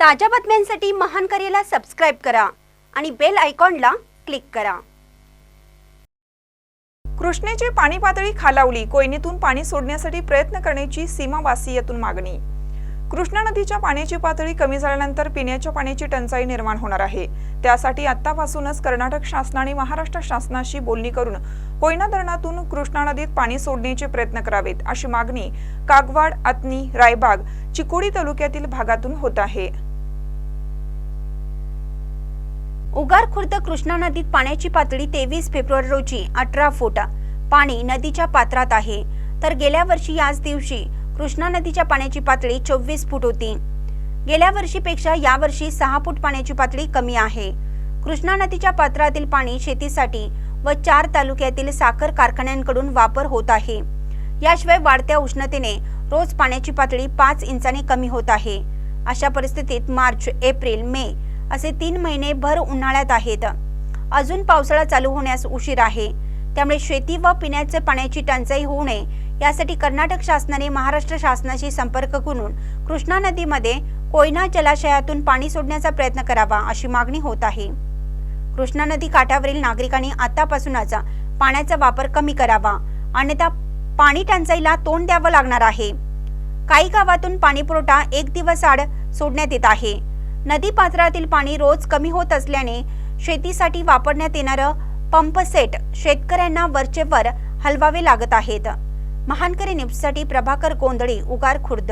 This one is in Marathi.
ताज्या बातम्यांसाठी महान करेला सबस्क्राईब करा आणि बेल आयकॉनला क्लिक करा. कृष्णेची पाणी पातळी खालावली कोयनेतून पाणी सोडण्यासाठी प्रयत्न करण्याची सीमावासीयातून मागणी. कृष्णा नदीच्या पाण्याची पातळी कमी झाल्यानंतर पिण्याच्या पाण्याची टंचाई निर्माण होणार आहे. त्यासाठी आतापासूनच कर्नाटक शासनाने महाराष्ट्र शासनाशी बोलणी करून कोयना धरणातून कृष्णा नदीत पाणी सोडण्याचे प्रयत्न करावेत अशी मागणी कागवाड अतनी रायबाग चिकोडी तालुक्यातील भागातून होत आहे. उगार खुर्द कृष्णा नदीत पाण्याची पातळी तेवीस फेब्रुवारी रोजी अठरा फूट. पाणी नदीच्या पात्रात आहे. तर गेल्या वर्षी याच दिवशी कृष्णा नदीच्या पाण्याची पातळी चोवीस फूट होती. गेल्या वर्षीपेक्षा यावर्षी सहा फूट पाण्याची पातळी कमी आहे. कृष्णा नदीच्या पात्रातील पाणी शेतीसाठी व चार तालुक्यातील साखर कारखान्यांकडून वापर होत आहे. याशिवाय वाढत्या उष्णतेने रोज पाण्याची पातळी पाच इंचाने कमी होत आहे. अशा परिस्थितीत मार्च एप्रिल मे असे तीन महिने भर उन्हाळ्यात आहेत. अजून पावसाळा चालू होण्यास उशीर आहे. त्यामुळे शेती व पिण्याचे पाण्याची टंचाई होऊ नये यासाठी कर्नाटक शासनाने महाराष्ट्र शासनाशी संपर्क करून कृष्णा नदीमध्ये कोयना जलाशयातून पाणी सोडण्याचा प्रयत्न करावा अशी मागणी होत आहे. कृष्णा नदी काठावरील नागरिकांनी आतापासूनच पाण्याचा वापर कमी करावा अन्यथा पाणी टंचाईला तोंड द्यावं लागणार आहे. काही गावातून पाणीपुरवठा एक दिवस आड सोडण्यात येत आहे. नदी पात्रातील पाणी रोज कमी होत असल्याने शेतीसाठी वापरण्यात येणारं पंपसेट शेतकऱ्यांना वरचेवर हलवावे लागत आहेत. महानकरी न्यूजसाठी प्रभाकर गोंधळी उगार खुर्द.